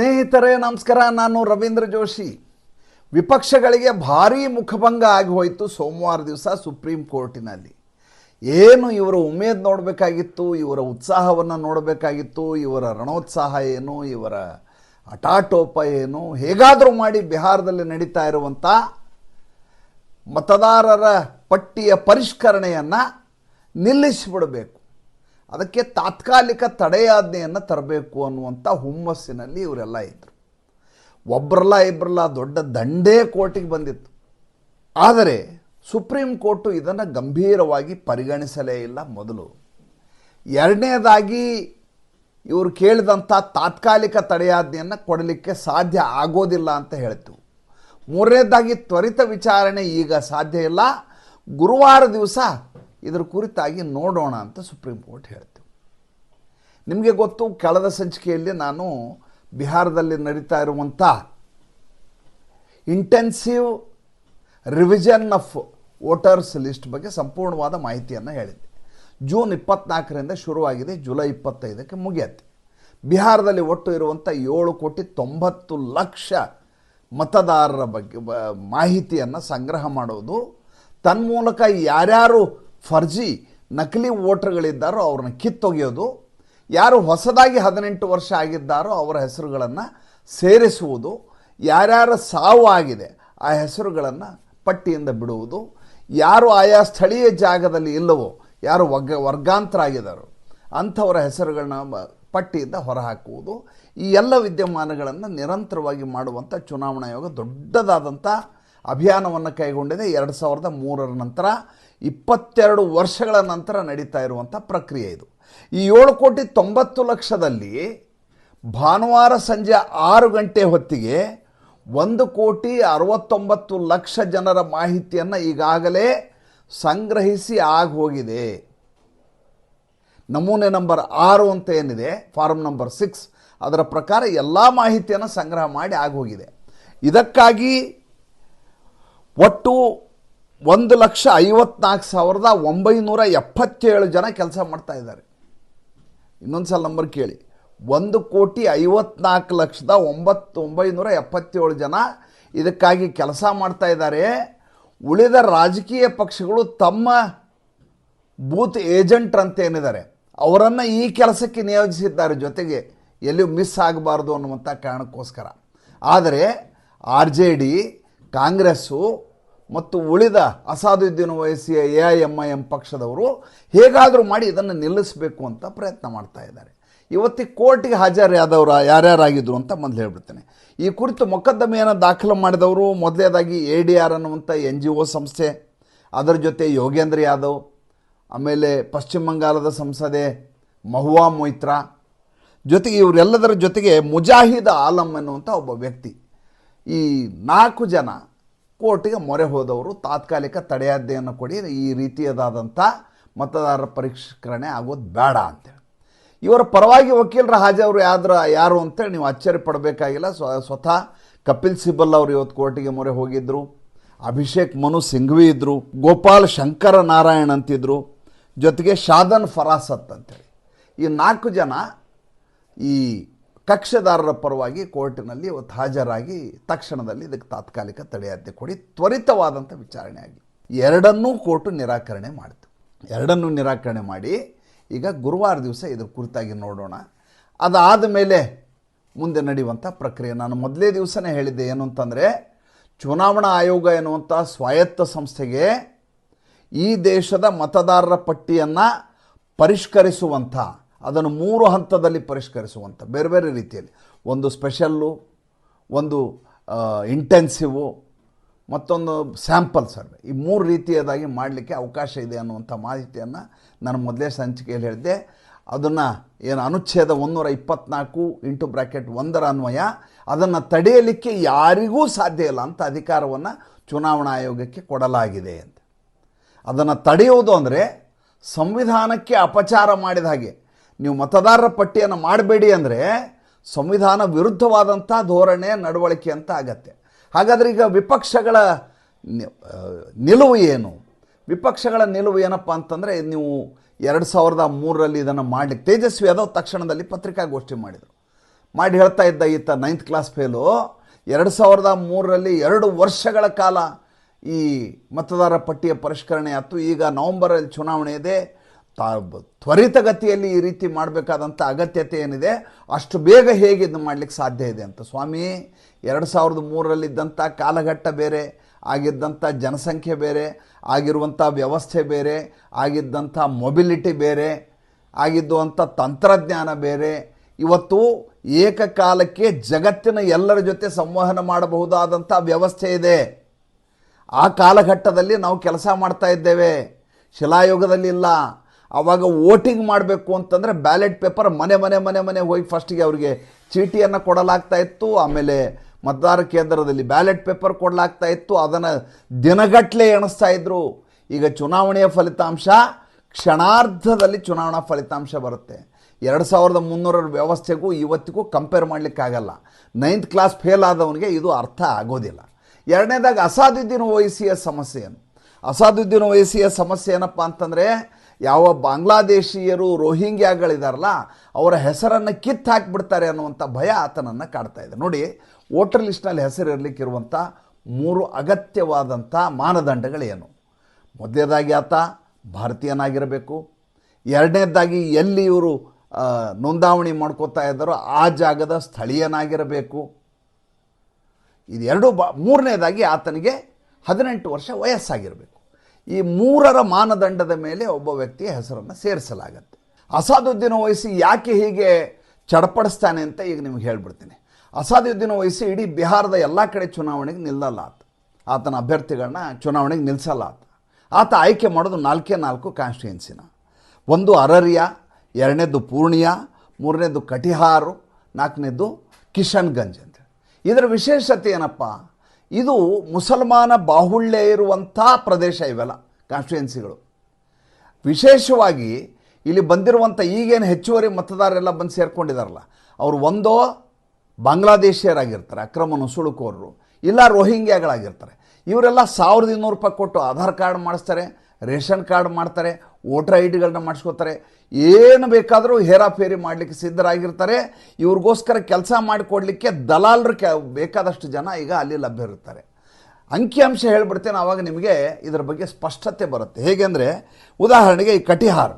ಸ್ನೇಹಿತರೇ, ನಮಸ್ಕಾರ. ನಾನು ರವೀಂದ್ರ ಜೋಶಿ. ವಿಪಕ್ಷಗಳಿಗೆ ಭಾರೀ ಮುಖಭಂಗ ಆಗಿ ಹೋಯಿತು ಸೋಮವಾರ ದಿವಸ ಸುಪ್ರೀಂ ಕೋರ್ಟಿನಲ್ಲಿ. ಏನು ಇವರ ಉಮೇದ್ ನೋಡಬೇಕಾಗಿತ್ತು, ಇವರ ಉತ್ಸಾಹವನ್ನು ನೋಡಬೇಕಾಗಿತ್ತು, ಇವರ ರಣೋತ್ಸಾಹ ಏನು, ಇವರ ಹಠಾಟೋಪ ಏನು, ಹೇಗಾದರೂ ಮಾಡಿ ಬಿಹಾರದಲ್ಲಿ ನಡೀತಾ ಇರುವಂಥ ಮತದಾರರ ಪಟ್ಟಿಯ ಪರಿಷ್ಕರಣೆಯನ್ನು ನಿಲ್ಲಿಸಿಬಿಡಬೇಕು. ಅದಕ್ಕೆ ತಾತ್ಕಾಲಿಕ ತಡೆಯಾಜ್ಞೆಯನ್ನು ತರಬೇಕು ಅನ್ನುವಂಥ ಹುಮ್ಮಸ್ಸಿನಲ್ಲಿ ಇವರೆಲ್ಲ ಇದ್ದರು ಒಬ್ಬರಲ್ಲ ಇಬ್ಬರಲ್ಲ ದೊಡ್ಡ ದಂಡೇ ಕೋರ್ಟಿಗೆ ಬಂದಿತ್ತು. ಆದರೆ ಸುಪ್ರೀಂ ಕೋರ್ಟು ಇದನ್ನು ಗಂಭೀರವಾಗಿ ಪರಿಗಣಿಸಲೇ ಇಲ್ಲ ಮೊದಲು. ಎರಡನೇದಾಗಿ ಇವರು ಕೇಳಿದಂಥ ತಾತ್ಕಾಲಿಕ ತಡೆಯಾಜ್ಞೆಯನ್ನು ಕೊಡಲಿಕ್ಕೆ ಸಾಧ್ಯ ಆಗೋದಿಲ್ಲ ಅಂತ ಹೇಳ್ತು. ಮೂರನೇದಾಗಿ ತ್ವರಿತ ವಿಚಾರಣೆ ಈಗ ಸಾಧ್ಯ ಇಲ್ಲ. ಗುರುವಾರ ದಿವಸ ಇದರ ಕುರಿತಾಗಿ ನೋಡೋಣ ಅಂತ ಸುಪ್ರೀಂ ಕೋರ್ಟ್ ಹೇಳ್ತೀವಿ ನಿಮಗೆ ಗೊತ್ತು, ಕಳೆದ ಸಂಚಿಕೆಯಲ್ಲಿ ನಾನು ಬಿಹಾರದಲ್ಲಿ ನಡೀತಾ ಇರುವಂಥ intensive revision of voters list ಬಗ್ಗೆ ಸಂಪೂರ್ಣವಾದ ಮಾಹಿತಿಯನ್ನು ಹೇಳಿದ್ದೆ. ಜೂನ್ ಇಪ್ಪತ್ನಾಲ್ಕರಿಂದ ಶುರುವಾಗಿದೆ, ಜುಲೈ ಇಪ್ಪತ್ತೈದಕ್ಕೆ ಮುಗಿಯತ್ತೆ. ಬಿಹಾರದಲ್ಲಿ ಒಟ್ಟು ಇರುವಂಥ ಏಳು ಕೋಟಿ ತೊಂಬತ್ತು ಲಕ್ಷ ಮತದಾರರ ಬಗ್ಗೆ ಮಾಹಿತಿಯನ್ನು ಸಂಗ್ರಹ ಮಾಡೋದು, ತನ್ಮೂಲಕ ಯಾರ್ಯಾರು ಫರ್ಜಿ ನಕಲಿ ವೋಟರ್ಗಳಿದ್ದಾರೋ ಅವ್ರನ್ನ ಕಿತ್ತೊಗೆಯೋದು, ಯಾರು ಹೊಸದಾಗಿ ಹದಿನೆಂಟು ವರ್ಷ ಆಗಿದ್ದಾರೋ ಅವರ ಹೆಸರುಗಳನ್ನು ಸೇರಿಸುವುದು, ಯಾರ್ಯಾರ ಸಾವು ಆಗಿದೆ ಆ ಹೆಸರುಗಳನ್ನು ಪಟ್ಟಿಯಿಂದ ಬಿಡುವುದು, ಯಾರು ಆಯಾ ಸ್ಥಳೀಯ ಜಾಗದಲ್ಲಿ ಇಲ್ಲವೋ, ಯಾರು ವರ್ಗ ವರ್ಗಾಂತರ ಆಗಿದ್ದಾರೋ ಅಂಥವರ ಹೆಸರುಗಳನ್ನ ಪಟ್ಟಿಯಿಂದ ಹೊರಹಾಕುವುದು. ಈ ಎಲ್ಲ ವಿದ್ಯಮಾನಗಳನ್ನು ನಿರಂತರವಾಗಿ ಮಾಡುವಂಥ ಚುನಾವಣಾ ಆಯೋಗ ದೊಡ್ಡದಾದಂಥ ಅಭಿಯಾನವನ್ನು ಕೈಗೊಂಡಿದೆ. ಎರಡು ಸಾವಿರದ ಮೂರರ ನಂತರ ಇಪ್ಪತ್ತೆರಡು ವರ್ಷಗಳ ನಂತರ ನಡೀತಾ ಇರುವಂಥ ಪ್ರಕ್ರಿಯೆ ಇದು. ಈ ಏಳು ಕೋಟಿ ತೊಂಬತ್ತು ಲಕ್ಷದಲ್ಲಿ ಭಾನುವಾರ ಸಂಜೆ ಆರು ಗಂಟೆ ಹೊತ್ತಿಗೆ ಒಂದು ಕೋಟಿ ಅರವತ್ತೊಂಬತ್ತು ಲಕ್ಷ ಜನರ ಮಾಹಿತಿಯನ್ನು ಈಗಾಗಲೇ ಸಂಗ್ರಹಿಸಿ ಆಗಿ ಹೋಗಿದೆ. ನಮೂನೆ ನಂಬರ್ ಆರು ಅಂತ ಏನಿದೆ ಫಾರ್ಮ್ ನಂಬರ್ ಸಿಕ್ಸ್, ಅದರ ಪ್ರಕಾರ ಎಲ್ಲ ಮಾಹಿತಿಯನ್ನು ಸಂಗ್ರಹ ಮಾಡಿ ಆಗೋಗಿದೆ ಇದಕ್ಕಾಗಿ ಒಟ್ಟು ಒಂದು ಲಕ್ಷ ಐವತ್ನಾಲ್ಕು ಸಾವಿರದ ಒಂಬೈನೂರ ಎಪ್ಪತ್ತೇಳು ಜನ ಕೆಲಸ ಮಾಡ್ತಾ ಇದ್ದಾರೆ. ಇನ್ನೊಂದು ಸಲ ನಂಬರ್ ಕೇಳಿ. ಒಂದು ಕೋಟಿ ಐವತ್ನಾಲ್ಕು ಲಕ್ಷದ ಒಂಬತ್ತು, ಒಂಬೈನೂರ ಎಪ್ಪತ್ತೇಳು ಜನ ಇದಕ್ಕಾಗಿ ಕೆಲಸ ಮಾಡ್ತಾ ಇದ್ದಾರೆ. ಉಳಿದ ರಾಜಕೀಯ ಪಕ್ಷಗಳು ತಮ್ಮ ಬೂತ್ ಏಜೆಂಟ್ ಅಂತ ಏನಿದ್ದಾರೆ, ಅವರನ್ನು ಈ ಕೆಲಸಕ್ಕೆ ನಿಯೋಜಿಸಿದ್ದಾರೆ ಜೊತೆಗೆ ಎಲ್ಲಿಯೂ ಮಿಸ್ ಆಗಬಾರ್ದು ಅನ್ನುವಂಥ ಕಾರಣಕ್ಕೋಸ್ಕರ. ಆದರೆ ಆರ್ ಜೆ ಡಿ, ಕಾಂಗ್ರೆಸ್ಸು ಮತ್ತು ಉಳಿದ Asaduddin ವಯಸ್ಸಿಯ A I M I, M ಪಕ್ಷದವರು ಹೇಗಾದರೂ ಮಾಡಿ ಇದನ್ನು ನಿಲ್ಲಿಸಬೇಕು ಅಂತ ಪ್ರಯತ್ನ ಮಾಡ್ತಾ ಇದ್ದಾರೆ. ಇವತ್ತಿಗೆ ಕೋರ್ಟಿಗೆ ಹಾಜರಾದವರು ಯಾರ್ಯಾರಾಗಿದ್ರು ಅಂತ ಮೊದಲು ಹೇಳ್ಬಿಡ್ತೇನೆ. ಈ ಕುರಿತು ಮೊಕದ್ದಮೆಯನ್ನು ದಾಖಲು ಮಾಡಿದವರು ಮೊದಲೇದಾಗಿ ಎ ಡಿ ಆರ್ ಅನ್ನುವಂಥ ಎನ್ ಜಿ ಒ ಸಂಸ್ಥೆ, ಅದರ ಜೊತೆ ಯೋಗೇಂದ್ರ ಯಾದವ್, ಆಮೇಲೆ ಪಶ್ಚಿಮ ಬಂಗಾಳದ ಸಂಸದೆ ಮಹುವಾ ಮೊಯ್ತ್ರಾ, ಜೊತೆಗೆ ಇವರೆಲ್ಲದರ ಜೊತೆಗೆ ಮುಜಾಹಿದ ಆಲಂ ಅನ್ನುವಂಥ ಒಬ್ಬ ವ್ಯಕ್ತಿ. ಈ ನಾಲ್ಕು ಜನ ಕೋರ್ಟಿಗೆ ಮೊರೆ ಹೋದವರು ತಾತ್ಕಾಲಿಕ ತಡೆಯಾಜ್ಞೆಯನ್ನು ಕೊಡಿ, ಈ ರೀತಿಯದಾದಂಥ ಮತದಾರರ ಪರಿಷ್ಕರಣೆ ಆಗೋದು ಬೇಡ ಅಂತೇಳಿ. ಇವರ ಪರವಾಗಿ ವಕೀಲರ ಹಾಜರು ಯಾದ್ರ, ಯಾರು ಅಂತೇಳಿ ನೀವು ಅಚ್ಚರಿ ಪಡಬೇಕಾಗಿಲ್ಲ. ಸ್ವ, ಸ್ವತಃ ಕಪಿಲ್ ಸಿಬಲ್ ಅವರು ಇವತ್ತು ಕೋರ್ಟಿಗೆ ಮೊರೆ ಹೋಗಿದ್ದರು ಅಭಿಷೇಕ್ ಮನು ಸಿಂಘ್ವಿ ಇದ್ದರು ಗೋಪಾಲ್ ಶಂಕರ ನಾರಾಯಣ್ ಅಂತಿದ್ರು. ಜೊತೆಗೆ ಶಾದನ್ ಫರಾಸತ್ ಅಂತೇಳಿ. ಈ ನಾಲ್ಕು ಜನ ಈ ಕಕ್ಷದಾರರ ಪರವಾಗಿ ಕೋರ್ಟಿನಲ್ಲಿ ಇವತ್ತು ಹಾಜರಾಗಿ ತಕ್ಷಣದಲ್ಲಿ ಇದಕ್ಕೆ ತಾತ್ಕಾಲಿಕ ತಡೆಯಾಜ್ಞೆ ಕೊಡಿ. ತ್ವರಿತವಾದಂಥ ವಿಚಾರಣೆ ಆಗಿ. ಎರಡನ್ನೂ ಕೋರ್ಟು ನಿರಾಕರಣೆ ಮಾಡಿತು. ಎರಡನ್ನೂ ನಿರಾಕರಣೆ ಮಾಡಿ, ಈಗ ಗುರುವಾರ ದಿವಸ ಇದ್ರ ಕುರಿತಾಗಿ ನೋಡೋಣ. ಅದಾದ ಮೇಲೆ ಮುಂದೆ ನಡೆಯುವಂಥ ಪ್ರಕ್ರಿಯೆ. ನಾನು ಮೊದಲೇ ದಿವಸನೇ ಹೇಳಿದ್ದೆ ಏನು ಅಂತಂದರೆ, ಚುನಾವಣಾ ಆಯೋಗ ಎನ್ನುವಂಥ ಸ್ವಾಯತ್ತ ಸಂಸ್ಥೆಗೆ ಈ ದೇಶದ ಮತದಾರರ ಪಟ್ಟಿಯನ್ನು ಪರಿಷ್ಕರಿಸುವಂಥ ಅದನ್ನು ಮೂರು ಹಂತದಲ್ಲಿ ಪರಿಷ್ಕರಿಸುವಂಥ ಬೇರೆ ಬೇರೆ ರೀತಿಯಲ್ಲಿ. ಒಂದು ಸ್ಪೆಷಲ್ಲು, ಒಂದು ಇಂಟೆನ್ಸಿವು ಮತ್ತೊಂದು ಸ್ಯಾಂಪಲ್ ಸರ್ವೆ ಈ ಮೂರು ರೀತಿಯದಾಗಿ ಮಾಡಲಿಕ್ಕೆ ಅವಕಾಶ ಇದೆ ಅನ್ನುವಂಥ ಮಾಹಿತಿಯನ್ನು ನಾನು ಮೊದಲೇ ಸಂಚಿಕೆಯಲ್ಲಿ ಹೇಳಿದ್ದೆ. ಅದನ್ನು ಏನು ಅನುಚ್ಛೇದ ಒಂದೂರ ಇಪ್ಪತ್ನಾಲ್ಕು ಇಂಟು ಬ್ರ್ಯಾಕೆಟ್ ಒಂದರ ಅನ್ವಯ, ಅದನ್ನು ತಡೆಯಲಿಕ್ಕೆ ಯಾರಿಗೂ ಸಾಧ್ಯ ಇಲ್ಲ ಅಂತ ಅಧಿಕಾರವನ್ನು ಚುನಾವಣಾ ಆಯೋಗಕ್ಕೆ ಕೊಡಲಾಗಿದೆ ಅಂತ. ಅದನ್ನು ತಡೆಯುವುದು ಅಂದರೆ ಸಂವಿಧಾನಕ್ಕೆ ಅಪಚಾರ ಮಾಡಿದ ಹಾಗೆ ನೀವು ಮತದಾರರ ಪಟ್ಟಿಯನ್ನು ಮಾಡಬೇಡಿ ಅಂದರೆ ಸಂವಿಧಾನ ವಿರುದ್ಧವಾದಂಥ ಧೋರಣೆ ನಡವಳಿಕೆ ಅಂತ ಆಗತ್ತೆ. ಹಾಗಾದರೆ ಈಗ ವಿಪಕ್ಷಗಳ ನಿಲುವು ಏನು? ವಿಪಕ್ಷಗಳ ನಿಲುವು ಏನಪ್ಪ ಅಂತಂದರೆ ನೀವು ಎರಡು ಸಾವಿರದ ಮೂರರಲ್ಲಿ ಇದನ್ನು ಮಾಡಲಿಕ್ಕೆ ತೇಜಸ್ವಿ ಯಾದವ್ ತಕ್ಷಣದಲ್ಲಿ ಪತ್ರಿಕಾಗೋಷ್ಠಿ ಮಾಡಿದರು. ಮಾಡಿ ಹೇಳ್ತಾ ಇದ್ದ ಈತ ನೈನ್ತ್ ಕ್ಲಾಸ್ ಫೇಲು ಎರಡು ಸಾವಿರದ ಮೂರರಲ್ಲಿ ಎರಡು ವರ್ಷಗಳ ಕಾಲ ಈ ಮತದಾರ ಪಟ್ಟಿಯ ಪರಿಷ್ಕರಣೆ ಆಯ್ತು. ಈಗ ನವಂಬರಲ್ಲಿ ಚುನಾವಣೆ ಇದೆ. ತಾ ತ್ವರಿತಗತಿಯಲ್ಲಿ ಈ ರೀತಿ ಮಾಡಬೇಕಾದಂಥ ಅಗತ್ಯತೆ ಏನಿದೆ, ಅಷ್ಟು ಬೇಗ ಹೇಗೆ ಇದನ್ನು ಮಾಡಲಿಕ್ಕೆ ಸಾಧ್ಯ ಇದೆ ಅಂತ. ಸ್ವಾಮಿ, ಎರಡು ಸಾವಿರದ ಮೂರರಲ್ಲಿದ್ದಂಥ ಕಾಲಘಟ್ಟ ಬೇರೆ, ಆಗಿದ್ದಂಥ ಜನಸಂಖ್ಯೆ ಬೇರೆ, ಆಗಿರುವಂಥ ವ್ಯವಸ್ಥೆ ಬೇರೆ, ಆಗಿದ್ದಂಥ ಮೊಬಿಲಿಟಿ ಬೇರೆ, ಆಗಿದ್ದುವಂಥ ತಂತ್ರಜ್ಞಾನ ಬೇರೆ, ಇವತ್ತು ಏಕಕಾಲಕ್ಕೆ ಜಗತ್ತಿನ ಎಲ್ಲರ ಜೊತೆ ಸಂವಹನ ಮಾಡಬಹುದಾದಂಥ ವ್ಯವಸ್ಥೆ ಇದೆ. ಆ ಕಾಲಘಟ್ಟದಲ್ಲಿ ನಾವು ಕೆಲಸ ಮಾಡ್ತಾ ಇದ್ದೇವೆ. ಶಿಲಾಯುಗದಲ್ಲಿ ಇಲ್ಲ. ಆವಾಗ ವೋಟಿಂಗ್ ಮಾಡಬೇಕು ಅಂತಂದರೆ ಬ್ಯಾಲೆಟ್ ಪೇಪರ್ ಮನೆ ಮನೆ ಮನೆ ಮನೆ ಹೋಗಿ ಫಸ್ಟಿಗೆ ಅವರಿಗೆ ಚೀಟಿಯನ್ನು ಕೊಡಲಾಗ್ತಾ ಇತ್ತು. ಆಮೇಲೆ ಮತದಾರ ಕೇಂದ್ರದಲ್ಲಿ ಬ್ಯಾಲೆಟ್ ಪೇಪರ್ ಕೊಡಲಾಗ್ತಾ ಇತ್ತು. ಅದನ್ನು ದಿನಗಟ್ಟಲೆ ಎಣಿಸ್ತಾ ಇದ್ರು. ಈಗ ಚುನಾವಣೆಯ ಫಲಿತಾಂಶ ಕ್ಷಣಾರ್ಧದಲ್ಲಿ ಚುನಾವಣಾ ಫಲಿತಾಂಶ ಬರುತ್ತೆ. ಎರಡು ಸಾವಿರದ ಮುನ್ನೂರರ ವ್ಯವಸ್ಥೆಗೂ ಇವತ್ತಿಗೂ ಕಂಪೇರ್ ಮಾಡಲಿಕ್ಕಾಗಲ್ಲ ನೈನ್ತ್ ಕ್ಲಾಸ್ ಫೇಲ್ ಆದವನಿಗೆ ಇದು ಅರ್ಥ ಆಗೋದಿಲ್ಲ. ಎರಡನೇದಾಗ ಅಸಾದುದ್ದೀನ್ ವಯಸ್ಸಿಯ ಸಮಸ್ಯೆ ಏನು? ಅಸಾದುದ್ದೀನ್ ವಯಸ್ಸಿಯ ಸಮಸ್ಯೆ ಏನಪ್ಪ ಅಂತಂದರೆ ಯಾವ ಬಾಂಗ್ಲಾದೇಶೀಯರು ರೋಹಿಂಗ್ಯಾಗಳಿದಾರಲ್ಲ, ಅವರ ಹೆಸರನ್ನು ಕಿತ್ತು ಹಾಕಿಬಿಡ್ತಾರೆ ಅನ್ನುವಂಥ ಭಯ ಆತನನ್ನು ಕಾಡ್ತಾ ಇದೆ. ನೋಡಿ, ವೋಟರ್ ಲಿಸ್ಟ್ನಲ್ಲಿ ಹೆಸರು ಇರಲಿಕ್ಕಿರುವಂಥ ಮೂರು ಅಗತ್ಯವಾದಂಥ ಮಾನದಂಡಗಳೇನು? ಮೊದಲನೇದಾಗಿ ಆತ ಭಾರತೀಯನಾಗಿರಬೇಕು. ಎರಡನೇದಾಗಿ ಎಲ್ಲಿ ಇವರು ನೋಂದಾವಣಿ ಮಾಡ್ಕೋತಾ ಇದ್ದಾರೋ ಆ ಜಾಗದ ಸ್ಥಳೀಯನಾಗಿರಬೇಕು. ಇದೆರಡು ಬ, ಮೂರನೇದಾಗಿ ಆತನಿಗೆ ಹದಿನೆಂಟು ವರ್ಷ ವಯಸ್ಸಾಗಿರಬೇಕು. ಈ ಮೂರರ ಮಾನದಂಡದ ಮೇಲೆ ಒಬ್ಬ ವ್ಯಕ್ತಿಯ ಹೆಸರನ್ನು ಸೇರಿಸಲಾಗತ್ತೆ. ಅಸಾದುದ್ದೀನ ವಯಸ್ಸಿ ಯಾಕೆ ಹೀಗೆ ಚಡಪಡಿಸ್ತಾನೆ ಅಂತ ಈಗ ನಿಮ್ಗೆ ಹೇಳ್ಬಿಡ್ತೀನಿ. ಅಸಾದುದ್ದೀನ್ ವಯಸ್ಸು ಇಡೀ ಬಿಹಾರದ ಎಲ್ಲ ಕಡೆ ಚುನಾವಣೆಗೆ ನಿಲ್ಲಲ್ಲ ಆತ ಆತನ ಅಭ್ಯರ್ಥಿಗಳನ್ನ ಚುನಾವಣೆಗೆ ನಿಲ್ಲಿಸಲ್ಲ ಆತ ಆತ ಆಯ್ಕೆ ಮಾಡೋದು ನಾಲ್ಕೇ ನಾಲ್ಕು ಕಾನ್ಸ್ಟಿಟ್ಯೂನ್ಸಿನ ಒಂದು ಅರರಿಯ, ಎರಡನೇದು ಪೂರ್ಣಿಯಾ, ಮೂರನೇದು ಕಟಿಹಾರು, ನಾಲ್ಕನೇದು ಕಿಶನ್ಗಂಜ್ ಅಂತ ಇದರ ವಿಶೇಷತೆ ಏನಪ್ಪ? ಇದು ಮುಸಲ್ಮಾನ ಬಾಹುಳ್ಯ ಇರುವಂಥ ಪ್ರದೇಶ ಇವೆಲ್ಲ ಕಾನ್ಸ್ಟಿಟ್ಯೂನ್ಸಿಗಳು ವಿಶೇಷವಾಗಿ ಇಲ್ಲಿ ಬಂದಿರುವಂಥ ಈಗೇನು ಹೆಚ್ಚುವರಿ ಮತದಾರರೆಲ್ಲ ಬಂದು ಸೇರ್ಕೊಂಡಿದಾರಲ್ಲ, ಅವರು ಒಂದೋ ಬಾಂಗ್ಲಾದೇಶಿಯರಾಗಿರ್ತಾರೆ ಅಕ್ರಮ ನುಸುಳುಕೋರರು ಇಲ್ಲ ರೋಹಿಂಗ್ಯಾಗಳಾಗಿರ್ತಾರೆ. ಇವರೆಲ್ಲ ಸಾವಿರದ ಇನ್ನೂರು ರೂಪಾಯಿ ಕೊಟ್ಟು ಆಧಾರ್ ಕಾರ್ಡ್ ಮಾಡಿಸ್ತಾರೆ, ರೇಷನ್ ಕಾರ್ಡ್ ಮಾಡ್ತಾರೆ, ವೋಟರ್ ಐ ಡಿಗಳನ್ನ ಮಾಡಿಸ್ಕೋತಾರೆ. ಏನು ಬೇಕಾದರೂ ಹೇರಾಫೇರಿ ಮಾಡಲಿಕ್ಕೆ ಸಿದ್ಧರಾಗಿರ್ತಾರೆ. ಇವ್ರಿಗೋಸ್ಕರ ಕೆಲಸ ಮಾಡಿಕೊಡ್ಲಿಕ್ಕೆ ದಲಾಲರು ಕೆ, ಬೇಕಾದಷ್ಟು ಜನ ಈಗ ಅಲ್ಲಿ ಲಭ್ಯ ಇರ್ತಾರೆ ಅಂಕಿಅಂಶ ಹೇಳ್ಬಿಡ್ತೇನೆ, ಆವಾಗ ನಿಮಗೆ ಇದರ ಬಗ್ಗೆ ಸ್ಪಷ್ಟತೆ ಬರುತ್ತೆ. ಹೇಗೆಂದರೆ ಉದಾಹರಣೆಗೆ ಈ ಕಟಿಹಾರ್.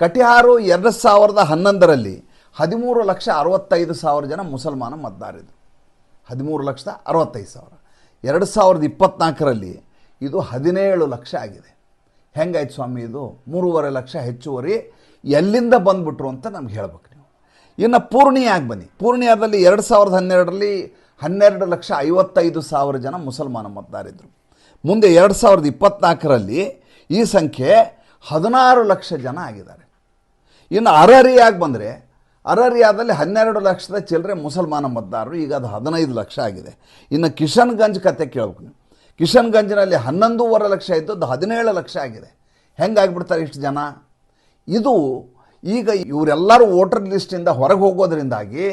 ಕಟಿಹಾರು ಎರಡು ಸಾವಿರದ ಹನ್ನೊಂದರಲ್ಲಿ ಹದಿಮೂರು ಲಕ್ಷ ಅರವತ್ತೈದು ಸಾವಿರ ಜನ ಮುಸಲ್ಮಾನ ಮತದಾರಿದ್ರು ಹದಿಮೂರು ಲಕ್ಷದ ಅರವತ್ತೈದು ಸಾವಿರ. ಎರಡು ಸಾವಿರದ ಇಪ್ಪತ್ತ್ನಾಲ್ಕರಲ್ಲಿ ಇದು ಹದಿನೇಳು ಲಕ್ಷ ಆಗಿದೆ. ಹೆಂಗಾಯ್ತು ಸ್ವಾಮಿ ಇದು? ಮೂರುವರೆ ಲಕ್ಷ ಹೆಚ್ಚುವರಿ ಎಲ್ಲಿಂದ ಬಂದ್ಬಿಟ್ರು ಅಂತ ನಮ್ಗೆ ಹೇಳ್ಬೇಕು ನೀವು. ಇನ್ನು ಪೂರ್ಣಿಯಾಗಿ ಬನ್ನಿ. ಪೂರ್ಣಿಯಾದಲ್ಲಿ ಎರಡು ಸಾವಿರದ ಹನ್ನೆರಡರಲ್ಲಿ ಹನ್ನೆರಡು ಲಕ್ಷ ಐವತ್ತೈದು ಸಾವಿರ ಜನ ಮುಸಲ್ಮಾನ ಮತದಾರಿದ್ದರು ಮುಂದೆ ಎರಡು ಸಾವಿರದ ಇಪ್ಪತ್ತ್ನಾಲ್ಕರಲ್ಲಿ ಈ ಸಂಖ್ಯೆ ಹದಿನಾರು ಲಕ್ಷ ಜನ ಆಗಿದ್ದಾರೆ. ಇನ್ನು ಅರರಿಯಾಗಿ ಬಂದರೆ, ಅರರಿಯಾದಲ್ಲಿ ಹನ್ನೆರಡು ಲಕ್ಷದ ಚಿಲ್ಲರೆ ಮುಸಲ್ಮಾನ ಮತದಾರರು, ಈಗ ಅದು ಹದಿನೈದು ಲಕ್ಷ ಆಗಿದೆ. ಇನ್ನು ಕಿಶನ್ಗಂಜ್ ಕತೆ ಕೇಳ್ಬೇಕು ನೀವು. ಕಿಶನ್ಗಂಜ್ನಲ್ಲಿ ಹನ್ನೊಂದೂವರೆ ಲಕ್ಷ ಇದ್ದದ್ದು ಹದಿನೇಳು ಲಕ್ಷ ಆಗಿದೆ. ಹೆಂಗಾಗ್ಬಿಡ್ತಾರೆ ಇಷ್ಟು ಜನ? ಇದು ಈಗ ಇವರೆಲ್ಲರೂ ವೋಟರ್ ಲಿಸ್ಟಿಂದ ಹೊರಗೆ ಹೋಗೋದ್ರಿಂದಾಗಿ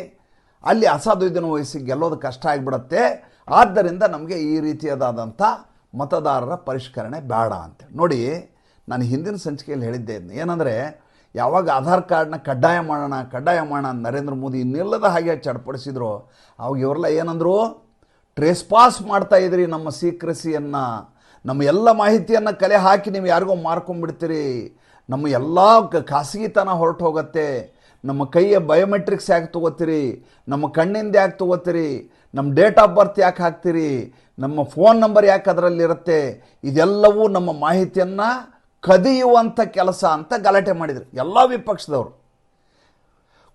ಅಲ್ಲಿ ಅಸಾಧುವಿನ ವಯಸ್ಸಿಗೆ ಗೆಲ್ಲೋದು ಕಷ್ಟ ಆಗಿಬಿಡತ್ತೆ. ಆದ್ದರಿಂದ ನಮಗೆ ಈ ರೀತಿಯಾದಂಥ ಮತದಾರರ ಪರಿಷ್ಕರಣೆ ಬೇಡ ಅಂತ. ನೋಡಿ, ನಾನು ಹಿಂದಿನ ಸಂಚಿಕೆಯಲ್ಲಿ ಹೇಳಿದ್ದೆ. ಏನಂದರೆ, ಯಾವಾಗ ಆಧಾರ್ ಕಾರ್ಡ್ನ ಕಡ್ಡಾಯ ಮಾಡೋಣ ಕಡ್ಡಾಯ ಮಾಡೋಣ ನರೇಂದ್ರ ಮೋದಿ ಇನ್ನಿಲ್ಲದ ಹಾಗೆ ಚಡ್ಪಡಿಸಿದ್ರು ಅವಾಗ ಇವರೆಲ್ಲ ಏನಂದರು ಟ್ರೇಸ್ ಪಾಸ್ ಮಾಡ್ತಾ ಇದ್ರಿ ನಮ್ಮ ಸೀಕ್ರೆಸಿಯನ್ನು ನಮ್ಮ ಎಲ್ಲ ಮಾಹಿತಿಯನ್ನು ಕಲೆ ಹಾಕಿ ನೀವು ಯಾರಿಗೋ ಮಾರ್ಕೊಂಡ್ಬಿಡ್ತೀರಿ. ನಮ್ಮ ಎಲ್ಲ ಖಾಸಗಿತನ ಹೊರಟು ಹೋಗುತ್ತೆ. ನಮ್ಮ ಕೈಯ ಬಯೋಮೆಟ್ರಿಕ್ಸ್ ಯಾಕೆ ತೊಗೋತೀರಿ? ನಮ್ಮ ಕಣ್ಣಿಂದ ಯಾಕೆ ತೊಗೋತೀರಿ? ನಮ್ಮ ಡೇಟ್ ಆಫ್ ಬರ್ತ್ ಯಾಕೆ ಹಾಕ್ತೀರಿ? ನಮ್ಮ ಫೋನ್ ನಂಬರ್ ಯಾಕೆ ಅದರಲ್ಲಿರುತ್ತೆ? ಇದೆಲ್ಲವೂ ನಮ್ಮ ಮಾಹಿತಿಯನ್ನು ಕದಿಯುವಂಥ ಕೆಲಸ ಅಂತ ಗಲಾಟೆ ಮಾಡಿದರು ಎಲ್ಲ ವಿಪಕ್ಷದವರು.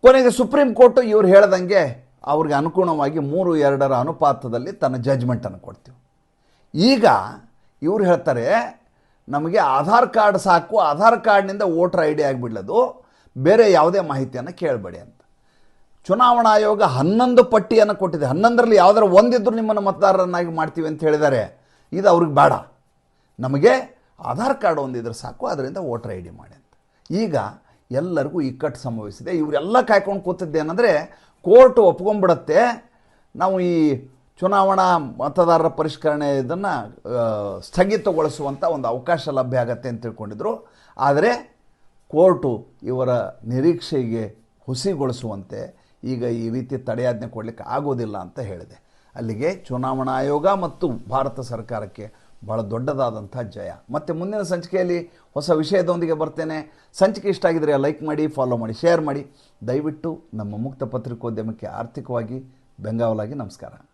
ಕೊನೆಗೆ ಸುಪ್ರೀಂ ಕೋರ್ಟು ಇವ್ರು ಹೇಳ್ದಂಗೆ ಅವ್ರಿಗೆ ಅನುಗುಣವಾಗಿ ಮೂರು ಎರಡರ ಅನುಪಾತದಲ್ಲಿ ತನ್ನ ಜಜ್ಮೆಂಟನ್ನು ಕೊಡ್ತೀವಿ. ಈಗ ಇವ್ರು ಹೇಳ್ತಾರೆ ನಮಗೆ ಆಧಾರ್ ಕಾರ್ಡ್ ಸಾಕು, ಆಧಾರ್ ಕಾರ್ಡ್ನಿಂದ ವೋಟರ್ ಐ ಡಿ ಆಗಿಬಿಡ್ಲದು. ಬೇರೆ ಯಾವುದೇ ಮಾಹಿತಿಯನ್ನು ಕೇಳಬೇಡಿ ಅಂತ. ಚುನಾವಣಾ ಆಯೋಗ ಹನ್ನೊಂದು ಪಟ್ಟಿಯನ್ನು ಕೊಟ್ಟಿದೆ. ಹನ್ನೊಂದರಲ್ಲಿ ಯಾವುದಾದ್ರು ಒಂದಿದ್ರು ನಿಮ್ಮನ್ನು ಮತದಾರರನ್ನಾಗಿ ಮಾಡ್ತೀವಿ ಅಂತ ಹೇಳಿದ್ದಾರೆ ಇದು ಅವ್ರಿಗೆ ಬೇಡ. ನಮಗೆ ಆಧಾರ್ ಕಾರ್ಡ್ ಒಂದಿದ್ರೆ ಸಾಕು ಅದರಿಂದ ವೋಟರ್ ಐ ಡಿ ಮಾಡಿ ಅಂತ. ಈಗ ಎಲ್ಲರಿಗೂ ಇಕ್ಕಟ್ಟು ಸಂಭವಿಸಿದೆ. ಇವರೆಲ್ಲ ಕಾಯ್ಕೊಂಡು ಕೂತಿದ್ದೇನೆಂದರೆ ಕೋರ್ಟ್ ಒಪ್ಕೊಂಡ್ಬಿಡತ್ತೆ. ನಾವು ಈ ಚುನಾವಣಾ ಮತದಾರರ ಪರಿಷ್ಕರಣೆ ಇದನ್ನು ಸ್ಥಗಿತಗೊಳಿಸುವಂಥ ಒಂದು ಅವಕಾಶ ಲಭ್ಯ ಆಗತ್ತೆ ಅಂತ ತಿಳ್ಕೊಂಡಿದ್ರು. ಆದರೆ ಕೋರ್ಟು ಇವರ ನಿರೀಕ್ಷೆಗೆ ಹುಸಿಗೊಳಿಸುವಂತೆ ಈಗ ಈ ರೀತಿ ತಡೆಯಾಜ್ಞೆ ಕೊಡಲಿಕ್ಕೆ ಆಗೋದಿಲ್ಲ ಅಂತ ಹೇಳಿದೆ. ಅಲ್ಲಿಗೆ ಚುನಾವಣಾ ಆಯೋಗ ಮತ್ತು ಭಾರತ ಸರ್ಕಾರಕ್ಕೆ ಬಹಳ ದೊಡ್ಡದಾದಂಥ ಜಯ. ಮತ್ತು ಮುಂದಿನ ಸಂಚಿಕೆಯಲ್ಲಿ ಹೊಸ ವಿಷಯದೊಂದಿಗೆ ಬರ್ತೇನೆ. ಸಂಚಿಕೆ ಇಷ್ಟ ಆಗಿದ್ರೆ ಲೈಕ್ ಮಾಡಿ, ಫಾಲೋ ಮಾಡಿ, ಶೇರ್ ಮಾಡಿ. ದಯವಿಟ್ಟು ನಮ್ಮ ಮುಕ್ತ ಪತ್ರಿಕೋದ್ಯಮಕ್ಕೆ ಆರ್ಥಿಕವಾಗಿ ಬೆಂಗಾವಲಾಗಿ ನಮಸ್ಕಾರ.